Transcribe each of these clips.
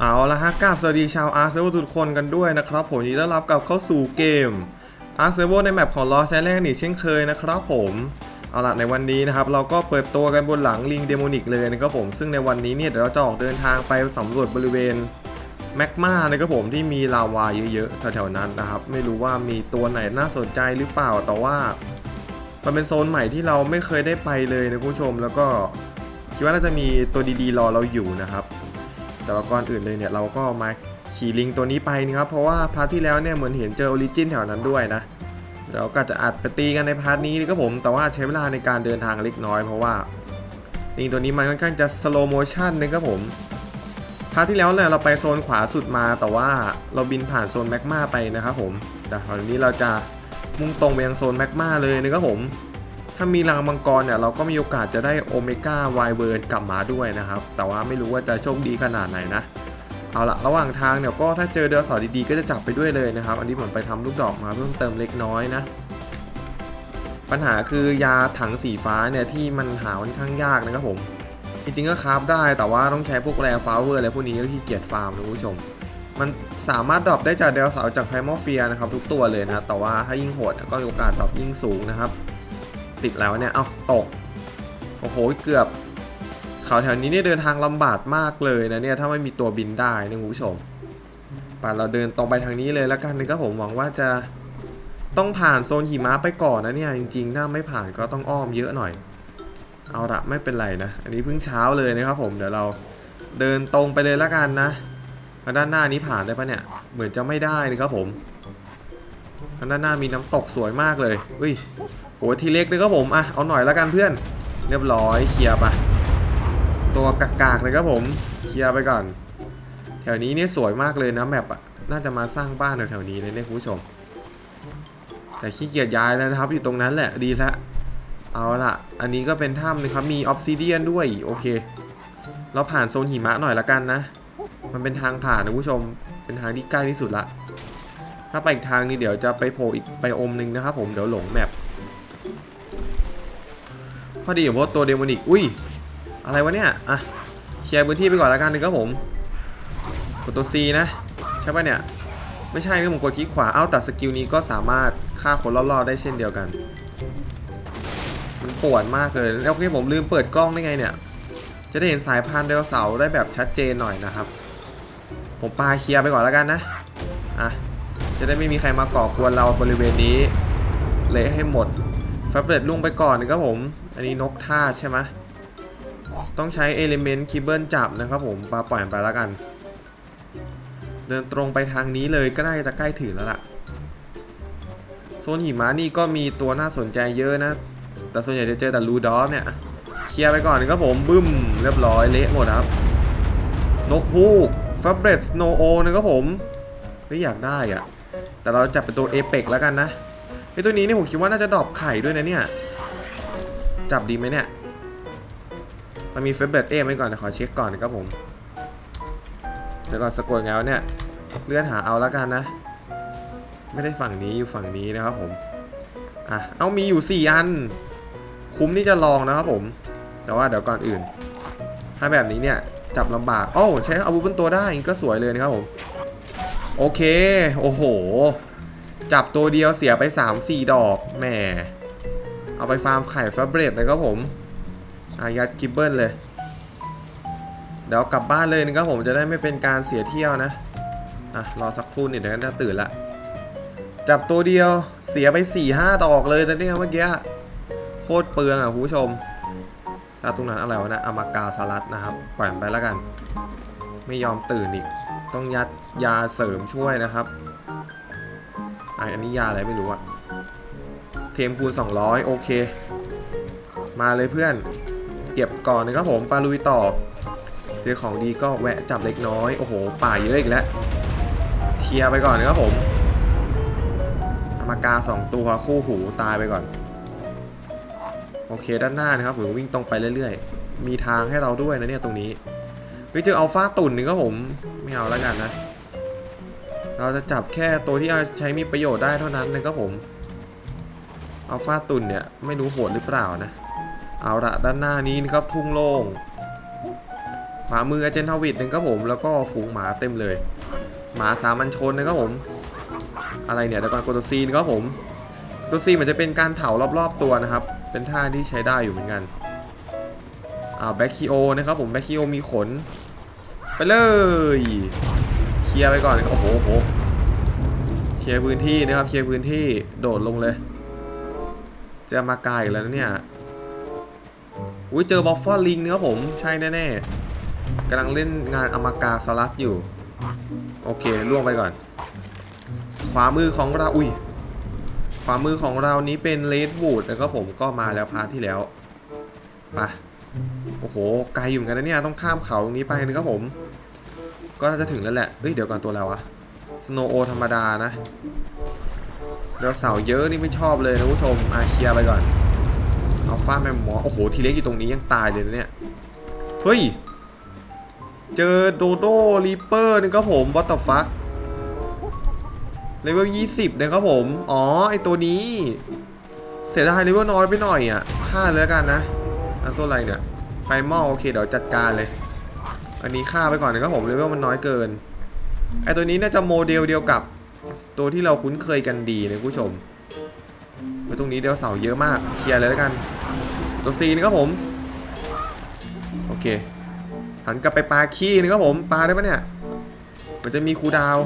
เอาละฮะกราบสวัสดีชาวอาร์เซอร์ทุกคนกันด้วยนะครับ ผมยินดีต้อนรับกลับเข้าสู่เกมอาร์เซอร์ในแมปของลอสแอนเจลิสอีกเช่นเคยนะครับผมเอาละในวันนี้นะครับเราก็เปิดตัวกันบนหลังลิงเดโมนิกเลยนะครับผมซึ่งในวันนี้เนี่ยเดี๋ยวเราจะออกเดินทางไปสำรวจบริเวณแมกมานะครับผมที่มีลาวาเยอะๆแถวๆนั้นนะครับไม่รู้ว่ามีตัวไหนน่าสนใจหรือเปล่าแต่ว่า มันเป็นโซนใหม่ที่เราไม่เคยได้ไปเลยนะคุณผู้ชมแล้วก็คิดว่าน่าจะมีตัวดีๆรอเราอยู่นะครับ แต่ว่าก่อนอื่นเลยเนี่ยเราก็มาขี่ลิงตัวนี้ไปนะครับเพราะว่าพาร์ทที่แล้วเนี่ยเหมือนเห็นเจอออริจินแถวนั้นด้วยนะเราก็จะอัดไปตีกันในพาร์ทนี้นะครับผมแต่ว่าใช้เวลาในการเดินทางเล็กน้อยเพราะว่าลิงตัวนี้มันค่อนข้างจะสโลโมชันนะครับผมพาร์ทที่แล้วเนี่ยเราไปโซนขวาสุดมาแต่ว่าเราบินผ่านโซนแมกมาไปนะครับผมแต่ตอนนี้เราจะมุ่งตรงไปยังโซนแมกมาเลยนะครับผม ถ้ามีรังมังกรเนี่ยเราก็มีโอกาสจะได้โอเมก้าไวเบิร์นกลับมาด้วยนะครับ แต่ว่าไม่รู้ว่าจะโชคดีขนาดไหนนะ เอาละระหว่างทางเนี่ยก็ถ้าเจอเดือสอดีๆ ก็จะจับไปด้วยเลยนะครับ อันนี้ผมไปทำลูกดอกมาเพิ่มเติมเล็กน้อยนะ ปัญหาคือยาถังสีฟ้าเนี่ยที่มันหาค่อนข้างยากนะครับผม จริงๆก็คราฟได้แต่ว่าต้องใช้พวกแรฟาวเวอร์อะไรพวกนี้ก็ขี้เกียจฟาร์มนะคุณผู้ชมมันสามารถดรอปได้จากเดลเสาจากไพมอเฟียนะครับทุกตัวเลยนะ แต่ว่าถ้ายิ่งโหดก็มีโอกาสดรอปยิ่งสูงนะครับ ติดแล้วเนี่ย เอาตก โอ้โห เกือบ เขาแถวนี้เนี่ยเดินทางลำบากมากเลยนะเนี่ย ถ้าไม่มีตัวบินได้นะคุณผู้ชมป่าเราเดินตรงไปทางนี้เลยแล้วกันนะครับผมหวังว่าจะต้องผ่านโซนหิมะไปก่อนนะเนี่ย จริงๆ ถ้าไม่ผ่านก็ต้องอ้อมเยอะหน่อย เอาละไม่เป็นไรนะ อันนี้เพิ่งเช้าเลยนะครับผมเดี๋ยวเราเดินตรงไปเลยแล้วกันนะทางด้านหน้านี้ผ่านได้ปะเนี่ย เหมือนจะไม่ได้นะครับผมทางด้านหน้ามีน้ำตกสวยมากเลยอุ้ย อ้ทีเล็กเลยครับผมอะเอาหน่อยแล้วกันเพื่อน เรียบร้อยเคลียร์ไปตัวกากๆเลยครับผมเคลียร์ไปก่อน แถวนี้เนี่ยสวยมากเลยนะแมปอะน่าจะมาสร้างบ้านแถวๆนี้เลยเนี่ยคุณผู้ชม แต่ขี้เกียจย้ายแล้วนะครับ อยู่ตรงนั้นแหละดีละเอาละอันนี้ก็เป็นถ้ำนะครับมีออฟซิเดียนด้วยโอเค เราผ่านโซนหิมะหน่อยละกันนะ มันเป็นทางผ่านนะคุณผู้ชม เป็นทางที่ใกล้ที่สุดละ ถ้าไปอีกทางนี้เดี๋ยวจะไปโผล่อีกไปอมนึงนะครับผมเดี๋ยวหลงแมป ข้อดีของพวกตัวเดโมนิกอุ้ย อะไรวะเนี่ย อะเคลียร์พื้นที่ไปก่อนแล้วกันนะครับผม กดตัว C นะ ใช่ป่ะเนี่ย ไม่ใช่นะผมกดคลิกขวา เอ้าแต่สกิลนี้ก็สามารถฆ่าคนรอดๆได้เช่นเดียวกัน มันปวดมากเลย แล้วที่ผมลืมเปิดกล้องได้ไงเนี่ย จะได้เห็นสายพันธุ์ไดโนเสาร์ได้แบบชัดเจนหน่อยนะครับ ผมปาเคลียร์ไปก่อนแล้วกันนะ อะ จะได้ไม่มีใครมาก่อกวนเราบริเวณนี้ เละให้หมด แฟบเล็ตลุงไปก่อนนะครับผม อันนี้นกท่าใช่ไหมต้องใช้เอลิเมนต์คิเบิลจับนะครับผมปลาปล่อยไปแล้วกัน เดินตรงไปทางนี้เลยก็น่าจะใกล้ถึงแล้วล่ะ โซนหิมะนี่ก็มีตัวน่าสนใจเยอะนะ แต่ส่วนใหญ่จะเจอแต่ลูดอฟเนี่ย เคลียร์ไปก่อนนะครับผมบึ้ม เรียบร้อยเละหมดครับ นกฮูกแฟบเล็ตสโนโอนะครับผมไม่อยากได้อะแต่เราจับเป็นตัวเอเปกแล้วกันนะ ไอตัวนี้เนี่ยผมคิดว่าน่าจะดรอปไข่ด้วยนะเนี่ย จับดีไหมเนี่ยมันมีเฟเบรตเอไว้ก่อนนะขอเช็คก่อนนะครับผม เดี๋ยวก่อนสะกดแล้วเนี่ย เลื่อนหาเอาแล้วกันนะ ไม่ได้ฝั่งนี้อยู่ฝั่งนี้นะครับผม อะ เอามีอยู่ 4 อัน คุ้มที่จะลองนะครับผม แต่ว่าเดี๋ยวก่อนอื่น ถ้าแบบนี้เนี่ยจับลำบาก โอ้ใช้อาวุธบนตัวได้ก็สวยเลยนะครับผม โอเค โอ้โห จับตัวเดียวเสียไป 3-4 ดอกแหมเอาไปฟาร์มไข่ฟาเบรดเลยครับผมอายัดกิบเบิลเลย เดี๋ยวกลับบ้านเลยนะครับผมจะได้ไม่เป็นการเสียเที่ยวนะ อะ รอสักครู่นี่เดี๋ยวก็จะตื่นละ จับตัวเดียวเสียไป4-5ดอกเลยนะเนี่ยเมื่อกี้ โคตรเปลืองอะคุณผู้ชมแล้วตรงนั้นอะไรวะนะอามากาสลัดนะครับปล่อยมันไปแล้วกัน ไม่ยอมตื่นอีก ต้องยัดยาเสริมช่วยนะครับ อะอันนี้ยาอะไรไม่รู้อะเทมคูณ 200 โอเค มาเลยเพื่อน เก็บก่อนนะครับผมปาลุยต่อ เจอของดีก็แวะจับเล็กน้อย โอ้โห ป่าเยอะอีกแล้วเคลียร์ไปก่อนนะครับผมอามากา 2 ตัวคู่หูตายไปก่อน โอเคด้านหน้านะครับผมวิ่งตรงไปเรื่อยๆ มีทางให้เราด้วยนะเนี่ยตรงนี้เฮ้ยเจออัลฟาตุ่นหนึ่งก็ผม ไม่เอาแล้วกันนะ เราจะจับแค่ตัวที่ใช้มีประโยชน์ได้เท่านั้นนะครับผมอัลฟาตุนเนี่ยไม่รู้โหดหรือเปล่านะ เอาละด้านหน้านี้นะครับทุ่งโล่งขวามืออาเจนทาวิดหนึ่งครับผมแล้วก็ฝูงหมาเต็มเลย หมาสามัญชนนะครับผม อะไรเนี่ยเดี๋ยวก่อนโกโตซีนครับผมโกโตซีนมันจะเป็นการเผารอบๆตัวนะครับ เป็นท่าที่ใช้ได้อยู่เหมือนกันอ่าแบคคีโอนะครับผมแบคคีโอมีขน ไปเลย ลียร์ไปก่อนโอ้โหโอ้โหเคลียร์พื้นที่นะครับเคลียร์พื้นที่โดดลงเลยจะมาไกลอีกแล้วเนี่ยอุ้ยเจอบอฟฟอลลิงนะครับผมใช่แน่ๆกำลังเล่นงานอมากาสลัดอยู่ โอเคล่วงไปก่อน ขวามือของเราอุ้ยขวามือของเรานี้เป็นเลดวูดแล้วก็ผมก็มาแล้วพาร์ทที่แล้วไปโอ้โหไกลอยู่เหมือนกันนะเนี่ยต้องข้ามเขาตรงนี้ไปนะครับผม ก็น่าจะถึงแล้วแหละ เฮ้ย เดี๋ยวก่อนตัวแล้วอะสโนโอธรรมดานะเดี๋ยวเสาเยอะนี่ไม่ชอบเลยนะผู้ชมอาเคียไปก่อนเอาฟ้าแมมมอโอ้โห ทีเล็กอยู่ตรงนี้ยังตายเลยนะเนี่ย เฮ้ย เจอโดโดรีเปอร์นึงครับผมวัต t ฟักเลเวล20นะครับผม อ๋อ ไอตัวนี้เสียดายเลเวลน้อยไปหน่อยอะ ฆ่าเลยกันนะอันตัวอะไรเนี่ยไพมอลโอเค เดี๋ยวจัดการเลย อันนี้ฆ่าไปก่อนนะครับผมเลเวลมันน้อยเกิน ไอตัวนี้น่าจะโมเดลเดียวกับ ตัวที่เราคุ้นเคยกันดีนะผู้ชมแล้วตรงนี้เดี๋ยวเสาเยอะมากเคลียร์เลยแล้วกัน ตัวซีนะครับผม โอเค หันกลับไปปลาขี้นะครับผม ปลาได้ปะเนี่ย มันจะมีคูดาว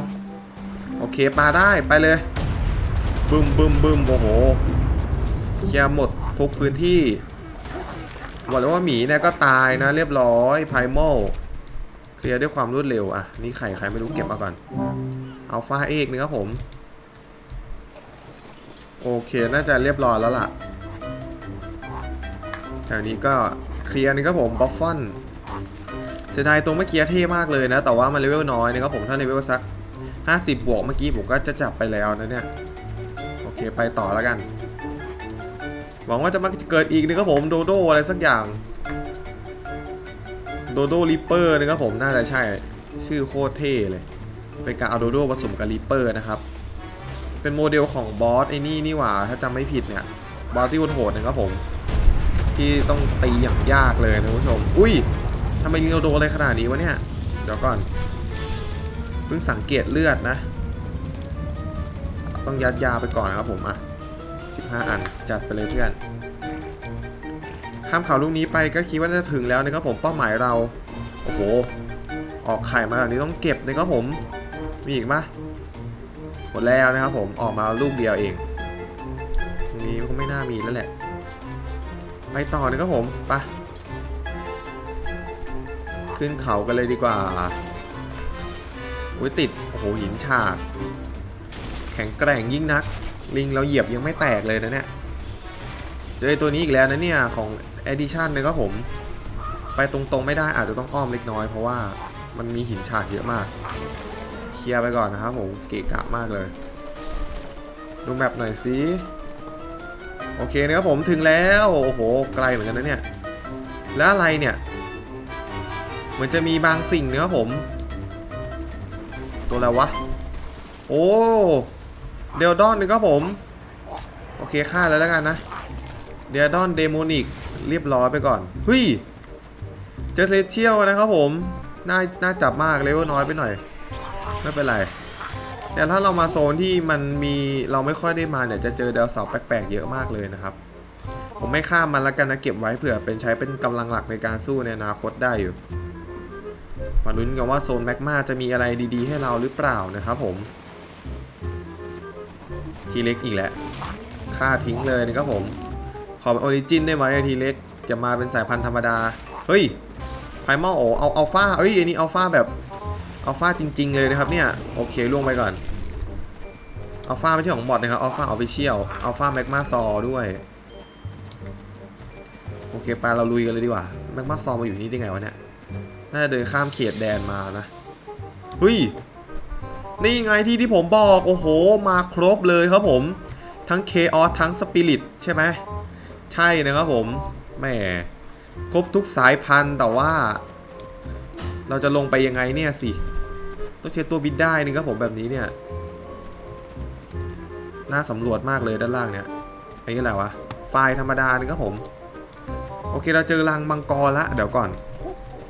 โอเคปลาได้ไปเลย บึมบึมบึมโอ้โห เคลียร์หมดทุกพื้นที่บอกเลยว่าหมีเนี่ยก็ตายนะเรียบร้อยไพโม เคลียร์ด้วยความรวดเร็วอะนี่ไข่ใครไม่รู้เก็บมาก่อนอัลฟาเอกนะครับผม โอเคน่าจะเรียบร้อยแล้วล่ะแถวนี้ก็เคลียร์นี่ครับผมบอฟฟอนเสียดายตรงเมื่อกี้เท่มากเลยนะ แต่ว่ามันเลเวลน้อยนะครับผมถ้าเลเวลสัก 50 บวกเมื่อกี้ผมก็จะจับไปแล้วนะเนี่ย โอเคไปต่อแล้วกัน หวังว่าจะมาเกิดอีกนะครับผมโดโดอะไรสักอย่าง โดโดริปเปอร์นะครับผมน่าจะใช่ชื่อโคตรเท่เลย เป็นการเอาโดโดผสมกับริปเปอร์นะครับ เป็นโมเดลของบอสไอ้นี่นี่หว่าถ้าจำไม่ผิดเนี่ยบอสที่โหดนะครับผม ที่ต้องตีอย่างยากเลยนะผู้ชม อุ้ยทำไมยิงเราโดอะไรขนาดนี้วะเนี่ย เดี๋ยวก่อน เพิ่งสังเกตเลือดนะ ต้องยัดยาไปก่อนนะครับผมอะ15 อันจัดไปเลยเพื่อน ข้ามเขาลูกนี้ไปก็คิดว่าจะถึงแล้วนะครับผมเป้าหมายเราโอ้โหออกไข่มาแบบนี้ต้องเก็บนะครับผม มีอีกปะหมดแล้วนะครับผมออกมาลูกเดียวเองตรงนี้ก็ไม่น่ามีแล้วแหละไปต่อนะครับผมไปขึ้นเขากันเลยดีกว่าอุ้ยติดโอ้โหหินฉากแข็งแกร่งยิ่งนัก ลิงเราเหยียบยังไม่แตกเลยนะเนี่ยเจอตัวนี้อีกแล้วนะเนี่ยของ Edition นะครับผม ไปตรงๆไม่ได้อาจจะต้องอ้อมเล็กน้อยเพราะว่ามันมีหินฉากเยอะมาก เคลียร์ไปก่อนนะครับผม เกะกะมากเลย ดูแมปหน่อยสิโอเคนะครับผมถึงแล้ว โอ้โห ไกลเหมือนกันนะเนี่ย แล้วอะไรเนี่ย เหมือนจะมีบางสิ่งนะครับผม ตัวอะไรวะ โอ้เดลดอนนะครับผม โอเคฆ่าแล้วแล้วกันนะ เดลดอนเดโมนิก เรียบร้อยไปก่อนเฮ้ยเจอเซเชียลนะครับผมน่าน่าจับมากเลเวลน้อยไปหน่อย ไม่เป็นไร แต่ถ้าเรามาโซนที่มันมีเราไม่ค่อยได้มาเนี่ยจะเจอดาวเสาร์แปลกๆเยอะมากเลยนะครับ ผมไม่ข้ามมันละกันนะเก็บไว้เผื่อเป็นใช้เป็นกำลังหลักในการสู้ในอนาคตได้อยู่มาลุ้นกันว่าโซนแมกมาจะมีอะไรดีๆ ให้เราหรือเปล่านะครับผมทีเล็กอีกแล้วฆ่าทิ้งเลยนะครับผม ขอเป็นออริจินได้ไหมไอทีเล็กจะมาเป็นสายพันธุ์ธรรมดา เฮ้ยไพมอลโอเอาอัลฟาเอ้ยอันนี้อัลฟาแบบอัลฟาจริง ๆ เลยนะครับเนี่ย โอเคล่วงไปก่อนอัลฟาไม่ใช่ของบอทนะครับอัลฟาออฟฟิเชียลอัลฟาแมกมาซอด้วย โอเคไปเราลุยกันเลยดีกว่าแมกมาซอมาอยู่นี่ได้ไงวะเนี่ยน่าจะเดินข้ามเขตแดนมานะเฮ้ยนี่ไงที่ที่ผมบอก โอ้โห มาครบเลยครับผม ทั้งเคออสทั้งสปิริตใช่ไหม ใช่นะครับผมแหมครบทุกสายพันธุ์แต่ว่า เราจะลงไปยังไงเนี่ยสิ ต้องใช้ตัวบินได้นี่ครับผมแบบนี้เนี่ย น่าสำรวจมากเลยด้านล่างเนี่ยไอ้นี่อะไรวะไฟล์ธรรมดานี่ครับผม โอเคเราเจอรังมังกรละเดี๋ยวก่อน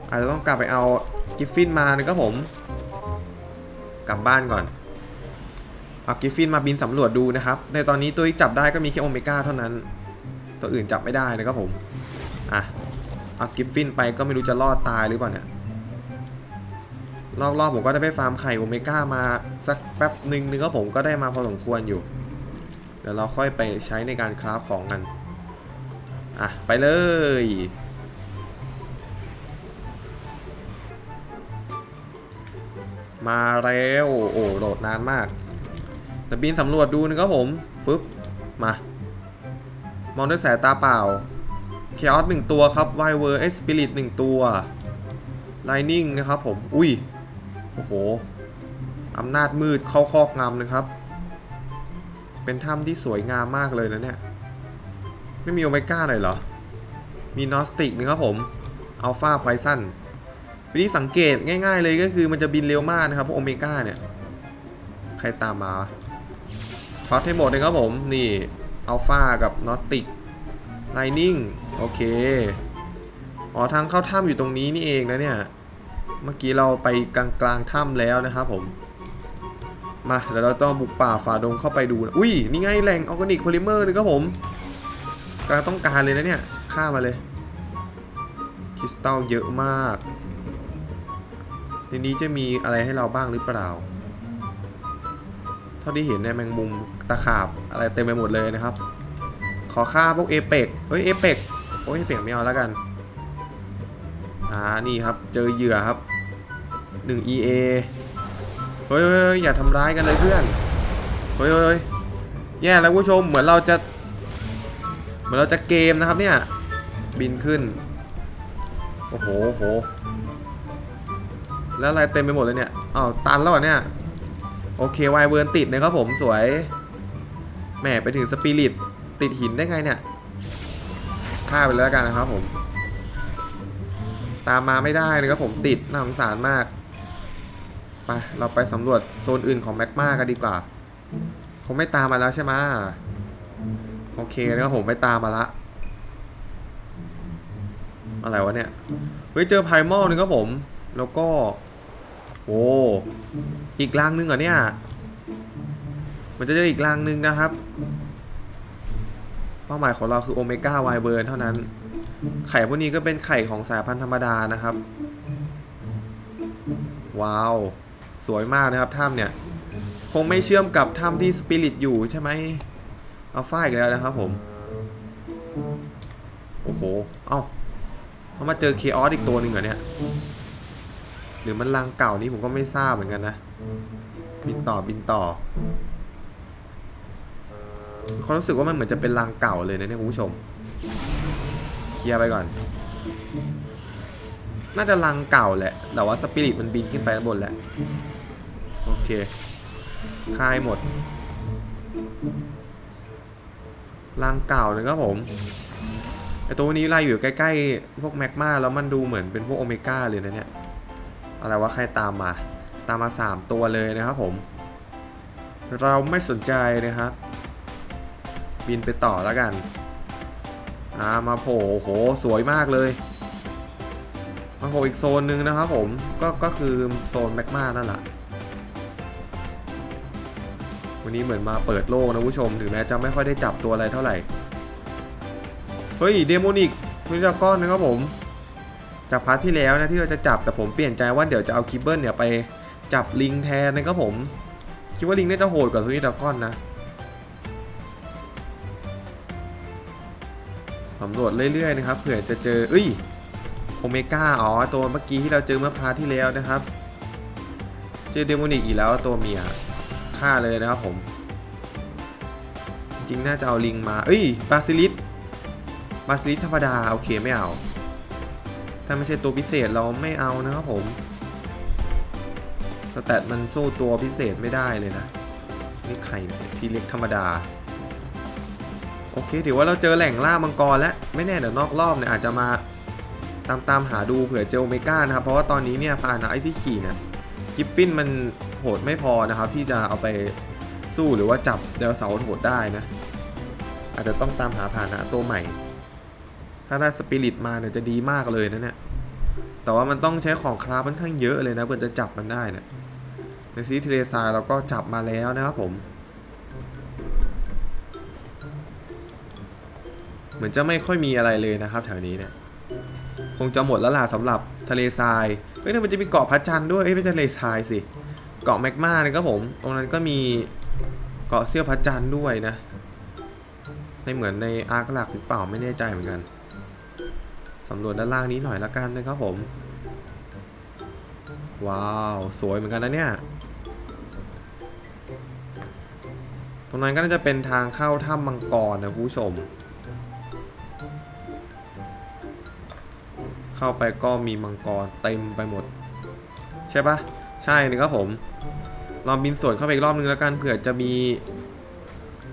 อาจจะต้องกลับไปเอากิฟฟินมานะครับผม กลับบ้านก่อนเอากิฟฟินมาบินสำรวจดูนะครับ ในตอนนี้ตัวที่จับได้ก็มีแค่โอเมก้าเท่านั้น ตัวอื่นจับไม่ได้นะครับผม อะเอากิฟฟินไปก็ไม่รู้จะรอดตายหรือเปล่าเนี่ย รอบๆผมก็ได้ไปฟาร์มไข่โอเมก้ามาสักแป๊บหนึ่งนึงก็ผมก็ได้มาพอสมควรอยู่ เดี๋ยวเราค่อยไปใช้ในการคราฟของกัน อะ ไปเลยมาแล้วโอ้โหลดนานมากแต่บินสำรวจดูนะครับผมฟึบมา องด้วยสายตาเปล่าเคออสหนึ่งตัวครับไวเวอร์เอสปิริตหนึ่งตัวไลนิ่งนะครับผม อุ้ย โอ้โหอำนาจมืดเข้าคอกงำนะครับ เป็นถ้ำที่สวยงามมากเลยนะเนี่ย ไม่มีโอเมก้าหน่อยเหรอ มีนอสติกนะครับผมอัลฟาไพซันวิธีสังเกตง่าย ๆ เลยก็คือมันจะบินเร็วมากนะครับพวกโอเมก้าเนี่ย ใครตามมาช็อตให้หมดเลยครับผม นี่ อัลฟากับนอสติกไลนิ่งโอเค อ๋อทางเข้าถ้ำอยู่ตรงนี้นี่เองนะเนี่ย เมื่อกี้เราไปกลางกลางๆถ้ำแล้วนะครับผม มาเดี๋ยวเราต้องบุกป่าฝ่าดงเข้าไปดูนะอุ้ย นี่ไงแหล่งออร์แกนิกโพลิเมอร์เลยครับผมกำลังต้องการเลยนะเนี่ยฆ่ามาเลยคริสตัลเยอะมากในนี้จะมีอะไรให้เราบ้างหรือเปล่า เท่าที่เห็นเนี่ยแมงมุมตะขาบอะไรเต็มไปหมดเลยนะครับ ขอฆ่าพวกเอเปกเฮ้ยเอเปกโอ้ยเอเปกไม่เอาแล้วกันอ่านี่ครับเจอเหยื่อครับ 1 EA เฮ้ยเฮ้ยเฮ้ยอย่าทำร้ายกันเลยเพื่อนเฮ้ยเฮ้ยแย่แล้วผู้ชมเหมือนเราจะ เหมือนเราจะเกมนะครับเนี่ยบินขึ้นโอ้โหโหแล้วอะไรเต็มไปหมดเลยเนี่ยอ้าวตันแล้วเนี่ย โอเควายเวิร์นติดนะครับผมสวยแหมไปถึงสปิริตติดหินได้ไงเนี่ยฆ่าไปเลยแล้วกันนะครับผม ตามมาไม่ได้เลยครับผมติดน่าสงสารมากไปเราไปสำรวจโซนอื่นของแม็กมากันดีกว่าคงไม่ตามมาแล้วใช่ไหมโอเคนะครับผมไม่ตามมาละอะไรวะเนี่ยเฮ้ยเจอไพมอลนึงครับผม แล้วก็ โอ้อีกรางนึงเหรอเนี่ย มันจะเจออีกรางนึงนะครับ เป้าหมายของเราคือโอเมก้าไวเบิร์นเท่านั้น ไข่พวกนี้ก็เป็นไข่ของสายพันธุ์ธรรมดานะครับ ว้าว สวยมากนะครับถ้ำเนี่ย คงไม่เชื่อมกับถ้ำที่สปิริตอยู่ใช่ไหมเอาฝ้ายอีกแล้วนะครับผม โอ้โห เอ้าเขามาเจอเคออสอีกตัวหนึ่งเหรอเนี่ย หรือมันรังเก่านี้ผมก็ไม่ทราบเหมือนกันนะ บินต่อบินต่อเขารู้สึกว่ามันเหมือนจะเป็นรังเก่าเลยนะเนี่ยคุณผู้ชม เคลียร์ไปก่อน น่าจะรังเก่าแหละ แต่ว่าสปิริตมันบินขึ้นไปข้างบนแหละโอเคคายหมดรังเก่าเลยครับผมไอตัวนี้ไล่อยู่ใกล้ๆ พวกแมกมาแล้วมันดูเหมือนเป็นพวกโอเมก้าเลยนะเนี่ย อะไรวะใครตามมา ตามมา 3 ตัวเลยนะครับผม เราไม่สนใจนะครับ บินไปต่อแล้วกันอ่ามาโผล่โหสวยมากเลยมาโผล่อีกโซนหนึ่งนะครับผมก็ก็คือโซนแมกมานั่นแหละวันนี้เหมือนมาเปิดโลกนะผู้ชมถึงแม้จะไม่ค่อยได้จับตัวอะไรเท่าไหร่ เฮ้ยเดโมนิกทุนจากก้อนนะครับผม จากพาร์ทที่แล้วนะที่เราจะจับแต่ผมเปลี่ยนใจว่าเดี๋ยวจะเอาคิบเบิลเนี่ยไปจับลิงแทนนะครับผม คิดว่าลิงน่าจะโหดกว่าทุนจาก้อนนะสำรวจเรื่อยๆนะครับเผื่อจะเจอเอ้ยโอเมก้าอ๋อตัวเมื่อกี้ที่เราเจอเมื่อพาร์ทที่แล้วนะครับ เจอเดโมนิกอีกแล้วตัวเมียฆ่าเลยนะครับผม จริงน่าจะเอาลิงมาเอ้ยบาซิลิสบาซิลิสธรรมดาโอเคไม่เอา ถ้าไม่ใช่ตัวพิเศษเราไม่เอานะครับผมสแตทมันสู้ตัวพิเศษไม่ได้เลยนะ นี่ใครเนี่ที่เล็กธรรมดา โอเคถือว่าเราเจอแหล่งล่ามังกรแล้ว ไม่แน่เดี๋ยวนอกรอบเนี่ยอาจจะมาตามตามหาดูเผื่อเจอโอเมก้านะครับ เพราะว่าตอนนี้เนี่ยพาหนะไอที่ขี่เนี่ยกิฟฟินมันโหดไม่พอนะครับ ที่จะเอาไปสู้หรือว่าจับเดลเสาร์โหดได้นะ อาจจะต้องตามหาพาหนะตัวใหม่ ถ้าได้สปิริตมาเนี่ยจะดีมากเลยนะเนี่ย แต่ว่ามันต้องใช้ของคราฟค่อนข้างเยอะเลยนะเพื่อจะจับมันได้นะในซีเทเลซายเราก็จับมาแล้วนะครับผม เหมือนจะไม่ค่อยมีอะไรเลยนะครับแถวนี้เนี่ยคงจะหมดแล้วล่ะสำหรับทะเลทรายเฮ้ยแต่มันจะมีเกาะพระจันทร์ด้วยเอ้ยไม่ใช่ทะเลทรายสิเกาะแมกมาเนี่ยครับผม ตรงนั้นก็มีเกาะเสี้ยวพระจันทร์ด้วยนะในเหมือนในอาร์คหลักหรือเปล่าไม่แน่ใจเหมือนกัน สำรวจด้านล่างนี้หน่อยละกันนะครับผม ว้าว สวยเหมือนกันนะเนี่ย ตรงนั้นก็น่าจะเป็นทางเข้าถ้ำมังกรนะคุณผู้ชม เข้าไปก็มีมังกรเต็มไปหมด ใช่ปะใช่เลยครับผม ลองบินสวนเข้าไปอีกรอบนึงแล้วกันเผื่อจะมี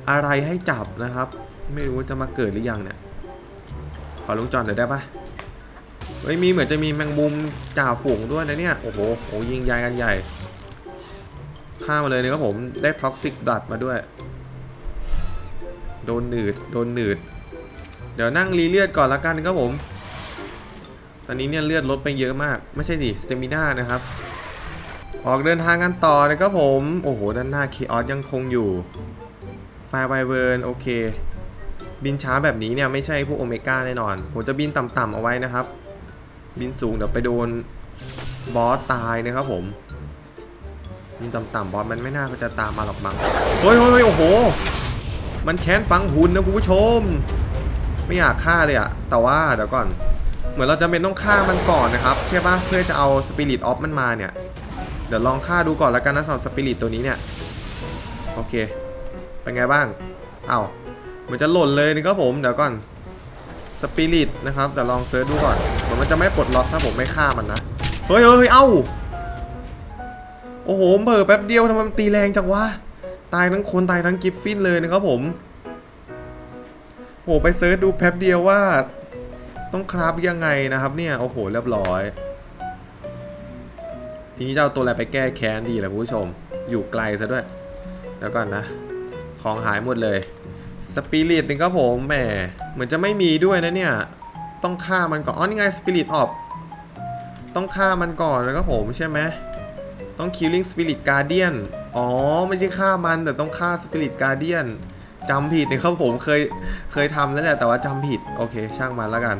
อะไรให้จับนะครับ ไม่รู้ว่าจะมาเกิดหรือยังเนี่ยขอลุงจอดหน่อยได้ปะ ฮ้ยมีเหมือนจะมีแมงมุมจ่าฝูงด้วยนะเนี่ย โอ้โหโอ้ยิงใหญ่กันใหญ่ฆ่ามาเลยนะครับผมได้ท็อกซิกดัดมาด้วย โดนหนืดโดนหนืด เดี๋ยวนั่งรีเลือดก่อนละกันครับผม ตอนนี้เนี่ยเลือดลดไปเยอะมาก ไม่ใช่สิสเตมิน่านะครับ ออกเดินทางกันต่อนะครับผม โอ้โหด้านหน้าเคออสยังคงอยู่ไฟไวเวิร์นโอเคบินช้าแบบนี้เนี่ยไม่ใช่พวกโอเมก้าแน่นอน ผมจะบินต่ำๆเอาไว้นะครับ บินสูงเดี๋ยวไปโดนบอสตายนะครับผมบินต่ำๆบอสมันไม่น่าจะตามมาหรอกมั้งเฮ้ยเฮ้ยเฮ้ยโอ้โห มันแค้นฟังหุ่นนะคุณผู้ชม ไม่อยากฆ่าเลยอะแต่ว่าเดี๋ยวก่อน เหมือนเราจะเป็นต้องฆ่ามันก่อนนะครับใช่ปะเพื่อจะเอาสปิริตออฟมันมาเนี่ย เดี๋ยวลองฆ่าดูก่อนแล้วกันนะสำหรับสปิริตตัวนี้เนี่ยโอเค เป็นไงบ้างเอา้าเหมือนจะหล่นเลยนี่ครับผมเดี๋ยวก่อน สปิริตนะครับแต่ลองเซิร์ชดูก่อนเหมือนมันจะไม่ปลดล็อกถ้าผมไม่ฆ่ามันนะเฮ้ยเฮ้ยเอ้าโอ้โหเผลอแป๊บเดียวทำไมมันตีแรงจังวะตายทั้งคนตายทั้งกิฟฟินเลยนะครับผมโอ้โหไปเซิร์ชดูแป๊บเดียวว่า ต้องคราฟยังไงนะครับ เนี่ยโอ้โหเรียบร้อย ทีนี้จะเอาตัวอะไรไปแก้แค้นดีล่ะคุณผู้ชม อยู่ไกลซะด้วย แล้วก่อนนะ ของหายหมดเลย สปิริตนี่ก็ผมแหมเหมือนจะไม่มีด้วยนะเนี่ย ต้องฆ่ามันก่อนอ๋อนี่ไงสปิริตออฟต้องฆ่ามันก่อนนะครับผมใช่ไหมต้อง killing spirit guardian อ๋อ ไม่ใช่ฆ่ามันแต่ต้องฆ่า spirit guardian จำผิดนะครับผมเคยเคยทำแล้วแหละแต่ว่าจำผิด โอเค ช่างมันแล้วกัน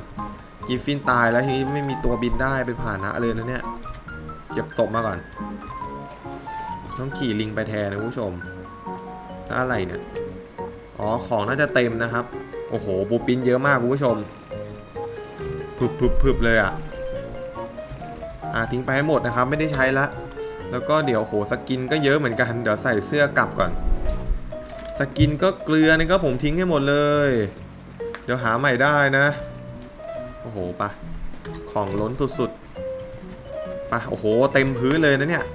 กิฟฟินตายแล้วทีนี้ไม่มีตัวบินได้เป็นผ่านะเลยนะเนี่ยเก็บศพมาก่อน ต้องขี่ลิงไปแทนนะคุณผู้ชมแล้วอะไรเนี่ย อ๋อ ของน่าจะเต็มนะครับ โอ้โห บูปินเยอะมากคุณผู้ชมพึบพึบพึบเลยอะ อ่าทิ้งไปให้หมดนะครับ ไม่ได้ใช้ละ แล้วก็เดี๋ยวโหสกินก็เยอะเหมือนกัน เดี๋ยวใส่เสื้อกลับก่อน สกินก็เกลือนะครับผมทิ้งให้หมดเลย เดี๋ยวหาใหม่ได้นะ โอ้โหปะของล้นสุดๆปะโอ้โห เต็มพื้นเลยนะเนี่ย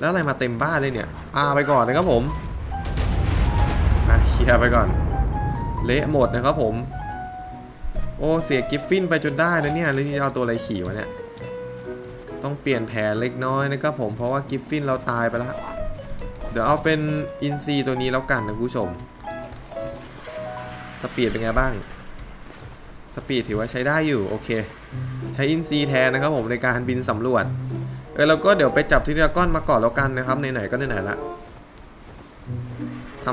แล้วอะไรมาเต็มบ้านเลยเนี่ย อ่าไปก่อนนะครับผม คร์ไปก่อน เละหมดนะครับผม โอ้เสียกิฟฟินไปจนได้นะเนี่ยแล้วนี่จะเอาตัวอะไรขี่วะเนี่ย ต้องเปลี่ยนแผนเล็กน้อยนะครับผมเพราะว่ากิฟฟินเราตายไปแล้วเดี๋ยวเอาเป็นอินซีตัวนี้แล้วกันนะคุณผู้ชม สปีดเป็นไงบ้าง สปีดถือว่าใช้ได้อยู่โอเค ใช้อินซีแทนนะครับผมในการบินสำรวจ เออแล้วก็เดี๋ยวไปจับทีละก้อนมาก่อนแล้วกันนะครับไหนๆก็ไหนๆละ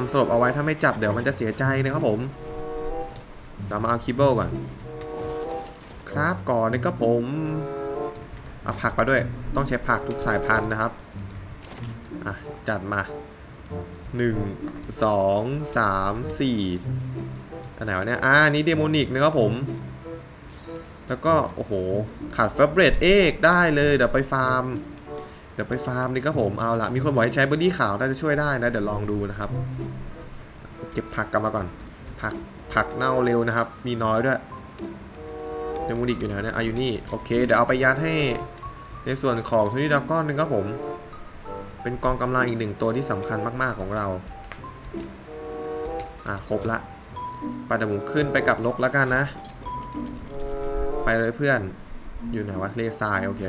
ำสลบเอาไว้ถ้าไม่จับเดี๋ยวมันจะเสียใจนะครับผม เรามาเอาคิบเบิลก่อน ครับก่อนนะครับผมเอาผักมาด้วย ต้องใช้ผักทุกสายพันธุ์นะครับ อะ จัดมา 1 2 3 4อันไหนวะเนี่ย อ่านนี้เดโมนิกนะครับผม แล้วก็ โอ้โห ขาดเฟเบรดเอกได้เลย เดี๋ยวไปฟาร์ม เดี๋ยวไปฟาร์มนี่ครับผมเอาละมีคนบอกให้ใช้เบอร์ดี้ขาวน่าจะช่วยได้นะเดี๋ยวลองดูนะครับ เก็บผักกลับมาก่อน ผักผักเน่าเร็วนะครับ มีน้อยด้วยเดโมนิกอยู่ไหนเนี่ยอาอยู่นี่โอเคเดี๋ยวเอาไปยัดให้ในส่วนของทุนิดาก้อนนึงครับผม เป็นกองกำลังอีกหนึ่งตัวที่สำคัญมากๆของเราอะครบละปาดมุขึ้นไปกับนกแล้วกันนะ ไปเลยเพื่อนอยู่ไหนวะเลซายโอเค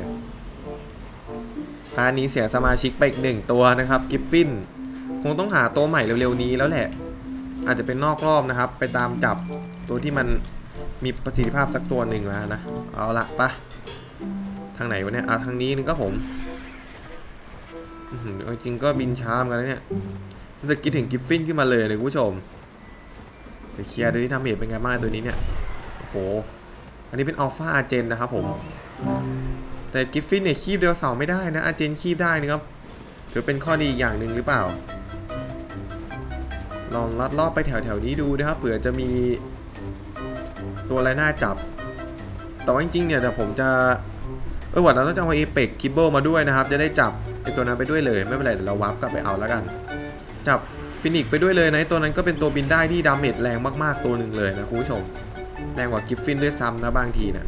อันนี้เสียสมาชิกไปอีกหนึ่งตัวนะครับกิฟฟินคงต้องหาตัวใหม่เร็วๆนี้แล้วแหละ อาจจะเป็นนอกรอบนะครับ ไปตามจับตัวที่มันมีประสิทธิภาพสักตัวหนึ่งแล้วนะ เอาละปะทางไหนวะเนี่ยอะทางนี้นึงก็ผมจริงก็บินช้ามือนกันนะเนี่ยจะคิดถึงกิฟฟินขึ้นมาเลยเลยคุณผู้ชมเดี๋ยวเคลียร์ดูที่ทำเหตุเป็นไงบ้างตัวนี้เนี่ยโอ้โหอันนี้เป็นอัลฟาอาเจนนะครับผม แต่กิฟฟินเนี่ยคีบเดียวเสาร์ไม่ได้นะอาเจนคีบได้นะครับถือเป็นข้อดีอย่างหนึ่งหรือเปล่า ลองลัดรอบไปแถวๆนี้ดูนะครับเผื่อจะมีตัวอะไรน่าจับ แต่ว่าจริงๆเนี่ยเดี๋ยวผมจะเออวันเราต้องจะเอาเอเปกคิบเบิลมาด้วยนะครับ จะได้จับไอตัวนั้นไปด้วยเลย ไม่เป็นไรเดี๋ยวเราวับกลับไปเอาแล้วกัน จับฟินิกไปด้วยเลยนะตัวนั้นก็เป็นตัวบินได้ที่ดาเมจแรงมากๆตัวหนึ่งเลยนะคุณผู้ชม แรงกว่ากิฟฟินด้วยซ้ำนะบางทีเนะ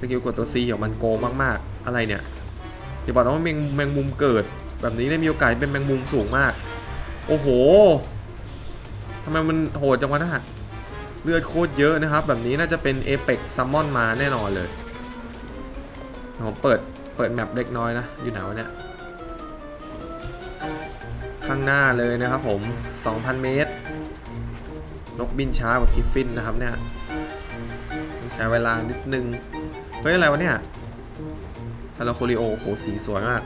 สกิลกดตัว C ของมันโกงมากๆ อะไรเนี่ยเดี๋ยวบอกว่าแมงแมงมุมเกิด แบบนี้ได้มีโอกาสเป็นแมงมุมสูงมาก โอ้โหทำไมมันโหดจังวะนะเลือดโคตรเยอะนะครับ แบบนี้น่าจะเป็นเอเปกซัมมอนมาแน่นอนเลยผมเปิดเปิดแมปเล็กน้อยนะ อยู่ไหนวะเนี่ยข้างหน้าเลยนะครับผม 2,000 เมตร นกบินช้ากว่ากิฟฟินนะครับเนี่ยใช้เวลานิดนึง เฮ้ยอะไรวะเนี่ยทาราโคลิโอโหสีสวยมาก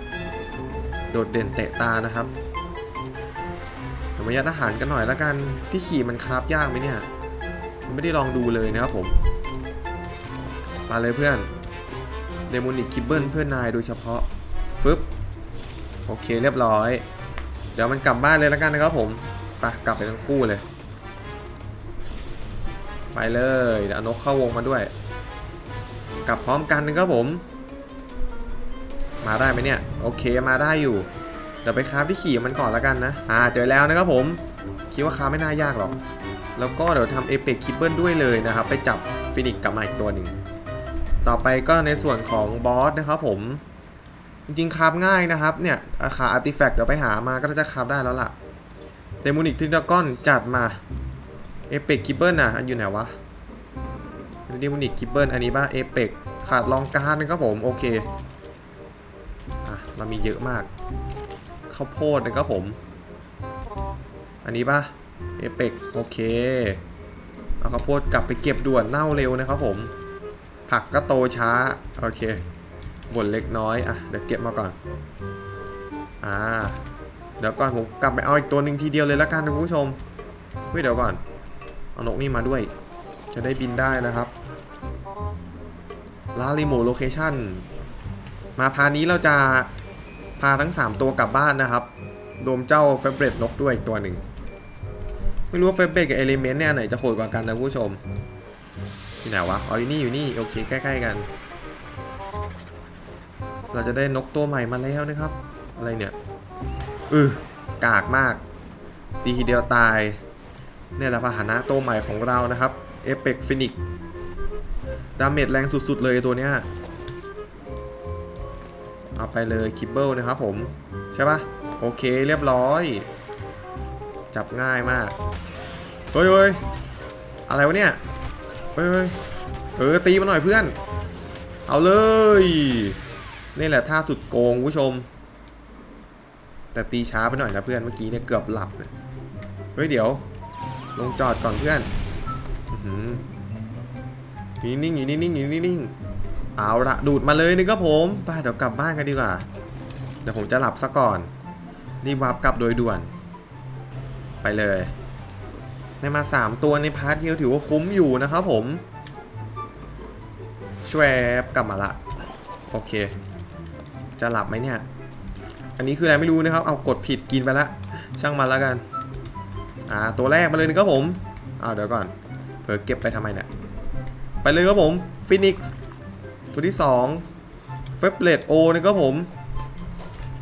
โดดเด่นเตะตานะครับเดี๋ยวมายัดอาหารกันหน่อยแล้วกัน ที่ขี่มันคราฟยากไหมเนี่ยมันไม่ได้ลองดูเลยนะครับผม มาเลยเพื่อน เดโมนิกคิบเบิลเพื่อนนายโดยเฉพาะ ฟึบ โอเคเรียบร้อย เดี๋ยวมันกลับบ้านเลยแล้วกันนะครับผมไปกลับไปทั้งคู่เลย ไปเลยเดี๋ยวนกเข้าวงมาด้วย กลับพร้อมกันนะครับผม มาได้ไหมเนี่ย โอเคมาได้อยู่ เดี๋ยวไปคราฟที่ขี่มันก่อนแล้วกันนะ อ่าเจอแล้วนะครับผม คิดว่าคราฟไม่น่ายากหรอก แล้วก็เดี๋ยวทำเอเปกคิปเปิลด้วยเลยนะครับ ไปจับฟินิกกลับมาอีกตัวหนึ่ง ต่อไปก็ในส่วนของบอสนะครับผม จริงๆคราฟง่ายนะครับเนี่ยอาคาอาร์ติแฟกต์เดี๋ยวไปหามาก็จะคราฟได้แล้วล่ะเดมูนิกทินดากอนจัดมาเอเปกคิปเปิลน่ะอยู่ไหนวะ ดมูนิกคิปเปิลอันนี้ป่ะเอเปกขาดรองการนะครับผม โอเคอะเรามีเยอะมากข้าวโพดนะครับผม อันนี้ป่ะเอเปกโอเค เอาข้าวโพดกลับไปเก็บด่วนเน่าเร็วนะครับผม ผักก็โตช้า โอเคบ่นเล็กน้อย อะ เดี๋ยวเก็บมาก่อน อ่า เดี๋ยวก่อนผมกลับไปเอาอีกตัวหนึ่งทีเดียวเลยละกันนะคุณผู้ชมเฮ้ยเดี๋ยวก่อน เอานกนี่มาด้วย จะได้บินได้นะครับ ลาลิโมโลเคชั่นมาพานี้เราจะพาทั้ง 3 ตัวกลับบ้านนะครับรวมเจ้าเฟเบรตนกด้วยอีกตัวหนึ่ง ไม่รู้ว่าเฟเบรตกับเอลิเมนต์เนี่ยอันไหนจะโหดกว่ากันนะผู้ชม ที่ไหนวะ อ๋ออยู่นี่อยู่นี่ โอเคใกล้ๆกัน เราจะได้นกตัวใหม่มาแล้วนะครับ อะไรเนี่ย อือกากมาก ตีทีเดียวตาย เนี่ยแหละพาหนะตัวใหม่ของเรานะครับ เอเปกฟินิก ดาเมจแรงสุด ๆ เลยตัวเนี้ยเอาไปเลยคิปเบิลนะครับผม ใช่ปะโอเคเรียบร้อย จับง่ายมาก เฮ้ยเฮ้ยอะไรวะเนี่ย เฮ้ยเฮ้ยเออตีมาหน่อยเพื่อน เอาเลย นี่แหละท่าสุดโกงคุณผู้ชม แต่ตีช้าไปหน่อยนะเพื่อนเมื่อกี้เนี่ยเกือบหลับเลยเฮ้ยเดี๋ยว ลงจอดก่อนเพื่อน อยู่นิ่งอยู่นิ่งอยู่นิ่งเอาละดูดมาเลยนี่ก็ผมไปเดี๋ยวกลับบ้านกันดีกว่า เดี๋ยวผมจะหลับซะก่อนรีบวาร์ปกลับโดยด่วน ไปเลยได้มา 3 ตัวในพาร์ทเดียวถือว่าคุ้มอยู่นะครับผมช่วยกลับมาละโอเค จะหลับไหมเนี่ย อันนี้คืออะไรไม่รู้นะครับ เอากดผิดกินไปละช่างมันแล้วกัน อ่าตัวแรกมาเลยนะครับผมอ้าวเดี๋ยวก่อนเผื่อเก็บไปทำไมเนี่ย ไปเลยครับผมฟินิกซ์ตัวที่2เฟบเลตโอนะครับผม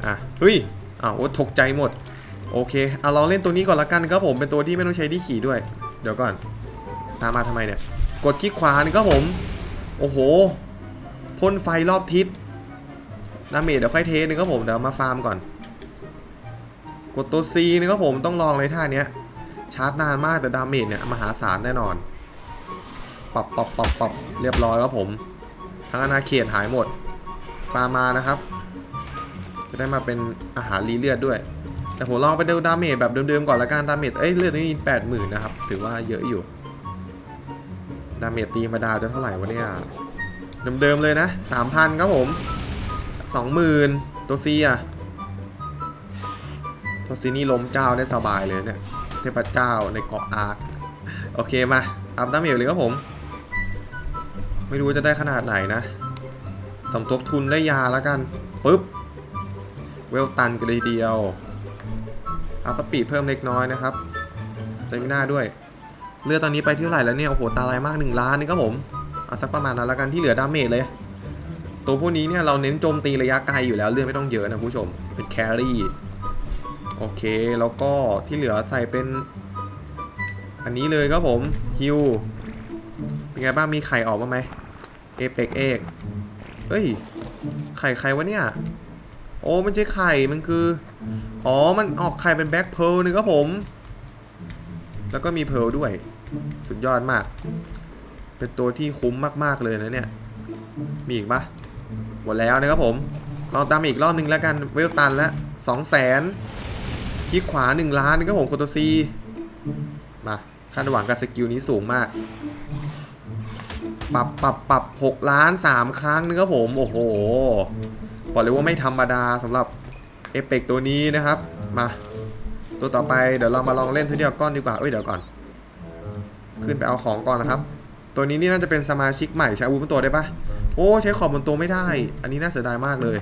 อะ เฮ้ย อ้าวโอ้ตกใจหมด โอเคเอาลองเล่นตัวนี้ก่อนละกันครับผม เป็นตัวที่ไม่ต้องใช้ที่ขี่ด้วย เดี๋ยวก่อน ตามมาทำไมเนี่ย กดคลิกขวานี่ครับผม โอ้โห พ่นไฟรอบทิศดาเมจเดี๋ยวค่อยเทสนะครับผม เดี๋ยวมาฟาร์มก่อน กดตัว C นะครับผม ต้องลองเลยท่าเนี้ยชาร์จนานมากแต่ดาเมจเนี่ยมหาศาลแน่นอน ปรับปรับปรับปรับเรียบร้อยครับผม ทั้งอาณาเขตหายหมดฟาร์มานะครับ จะได้มาเป็นอาหารรีเลือดด้วย แต่ผมลองไปดูดาเมจแบบเดิมๆก่อนละกันดาเมจเอ้ยเลือดนี่แปดหมื่นนะครับ ถือว่าเยอะอยู่ ดาเมจตีธรรมดาจะเท่าไหร่วะเนี่ยเดิมๆเลยนะสามพันครับผมสองหมื่นตัวซีอะตัวซีนี่ล้มเจ้าได้สบายเลยเนี่ยเทพเจ้าในเกาะอาร์คโอเคมาอัพดาเมจเลยครับผม ไม่รู้จะได้ขนาดไหนนะสมทบทุนได้ยาแล้วกันปึ๊บเวลตันกันเลยเดียวเอาสปีดเพิ่มเล็กน้อยนะครับเซมิน่าด้วย เลือดตอนนี้ไปเท่าไหร่แล้วเนี่ยโอ้โหตาลายมาก 1 ล้านนี่ครับผมเอาสักประมาณนั้นแล้วกันที่เหลือดาเมจเลย ตัวพวกนี้เนี่ยเราเน้นโจมตีระยะไกลอยู่แล้วเลือดไม่ต้องเยอะนะผู้ชมเป็นแครี่โอเคแล้วก็ที่เหลือใส่เป็น อันนี้เลยครับผมฮิวเป็นไงบ้างมีไข่ออกมาไหม เอเปกเอกเฮ้ย ไข่ใครวะเนี่ย โอ้ไม่ใช่ไข่ มันคือ อ๋อ มันออกไข่เป็นแบ็คเพร์ลนึงครับผม แล้วก็มีเพร์ลด้วย สุดยอดมาก เป็นตัวที่คุ้มมากๆเลยนะเนี่ย มีอีกปะหมดแล้วนะครับผม ลองตามอีกรอบหนึ่งแล้วกัน เวลตันแล้วสองแสนคลิกขวา 1 ล้านนะครับผมกดตัวซี มาคาดหวังกับสกิลนี้สูงมาก ปรับปรับปรับ6ล้าน3ครั้งนะครับผม โอ้โห บอกเลยว่าไม่ธรรมดาสำหรับเอฟเปกตัวนี้นะครับ มา ตัวต่อไปเดี๋ยวเรามาลองเล่นทุเดียวก้อนดีกว่า เอ้ยเดี๋ยวก่อน ขึ้นไปเอาของก่อนนะครับ ตัวนี้นี่น่าจะเป็นสมาชิกใหม่ใช้อาวุธบนตัวได้ปะโอ้ใช้ขอบบนตัวไม่ได้ อันนี้น่าเสียดายมากเลย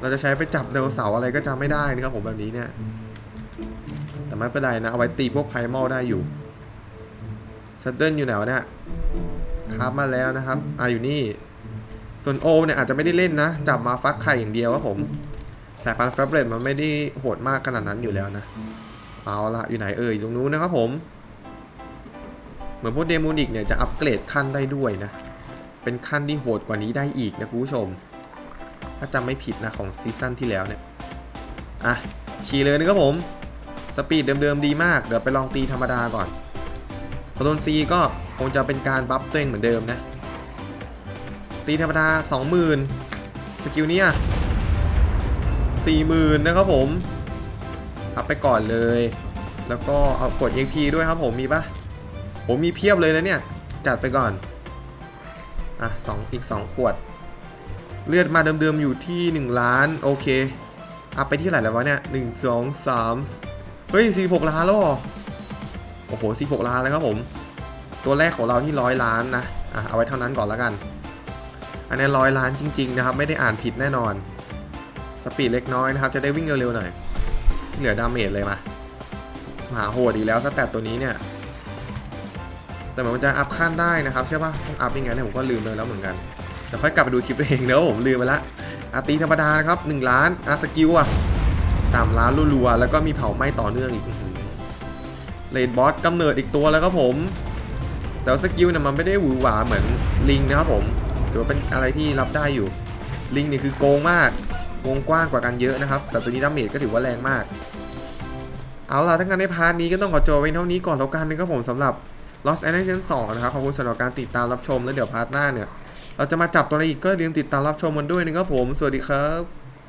เราจะใช้ไปจับไดโนเสาร์อะไรก็จำไม่ได้นะครับผมแบบนี้เนี่ย แต่ไม่เป็นไรนะเอาไว้ตีพวกไพมอลได้อยู่ ซัตเดิลอยู่ไหนวะเนี่ยครับมาแล้วนะครับ อ่าอยู่นี่ ส่วนโอเนี่ยอาจจะไม่ได้เล่นนะ จับมาฟักไข่อย่างเดียวครับผม สายพันธุ์แฟบเรตมันไม่ได้โหดมากขนาดนั้นอยู่แล้วนะ เอาละอยู่ไหนเอ่ยตรงนู้นนะครับผม เหมือนพวกเดมูนิกเนี่ยจะอัปเกรดขั้นได้ด้วยนะ เป็นขั้นที่โหดกว่านี้ได้อีกนะคุณผู้ชม ถ้าจำไม่ผิดนะของซีซั่นที่แล้วเนี่ย อะ ขี่เลยนะครับผม สปีดเดิมๆดีมาก เดี๋ยวไปลองตีธรรมดาก่อน คอนโทรลซีก็คงจะเป็นการบัฟตัวเองเหมือนเดิมนะ ตีธรรมดา 20,000 สกิลเนี้ย40,000 นะครับผม อัพไปก่อนเลย แล้วก็เอากด XP ด้วยครับผมมีปะผมมีเพียบเลยนะเนี่ย จัดไปก่อน อะสองอีก 2 ขวด เลือดมาเดิมๆ อยู่ที่ 1 ล้าน โอเค อัพไปที่ไหร่แล้ววะเนี่ย 1 2 3 เฮ้ย 46 ล้านแล้ว อโอ้โห46ล้านแล้วครับผม ตัวแรกของเราที่ร้อยล้านนะอะเอาไว้เท่านั้นก่อนแล้วกัน อันนี้ร้อยล้านจริง ๆ นะครับ ไม่ได้อ่านผิดแน่นอน สปีดเล็กน้อยนะครับ จะได้วิ่งเร็วๆหน่อย เหลือดาเมจเลยมาหาโหดอีกแล้วสแตทตัวนี้เนี่ย แต่เหมือนมันจะอัพขั้นได้นะครับใช่ปะต้องอัพยังไงเนี่ยผมก็ลืมไปแล้วเหมือนกันเดี๋ยวค่อยกลับไปดูคลิปเองเนะผมลืมไปละอาตีธรรมดานะครับ 1 ล้านอาสกิลอะ3ล้านรัวๆแล้วก็มีเผาไหม้ต่อเนื่องอีก เลดบอสกำเนิดอีกตัวแล้วครับผม แต่สกิลเนี่ยมันไม่ได้หวือหวาเหมือนลิงนะครับผมถือว่าเป็นอะไรที่รับได้อยู่ ลิงนี่คือโกงมากวงกว้างกว่ากันเยอะนะครับ แต่ตัวนี้ดาเมจก็ถือว่าแรงมาก เอาล่ะทั้งนั้นในพาร์ทนี้ก็ต้องขอจบไว้เท่านี้ก่อนแล้วกันนะครับผมสำหรับ Lost Animation 2นะครับขอบคุณสำหรับการติดตามรับชมแล้วเดี๋ยวพาร์ทหน้าเนี่ยเราจะมาจับตัวอะไรอีกก็อย่าลืมติดตามรับชมกันด้วยนะครับผม สวัสดีครับ